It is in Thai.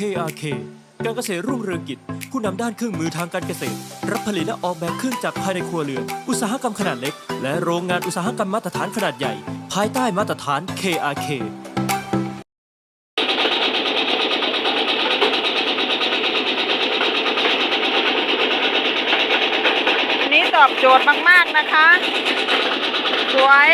KRK การเกษตรรุ่งเรืองกิจ ผู้นำด้านเครื่องมือทางการเกษตร รับผลิตและออกแบบเครื่องจักรภายในครัวเรือน อุตสาหกรรมขนาดเล็ก และโรงงานอุตสาหกรรมมาตรฐานขนาดใหญ่ ภายใต้มาตรฐาน KRK อันนี้ตอบโจทย์มาก ๆ นะคะ สวย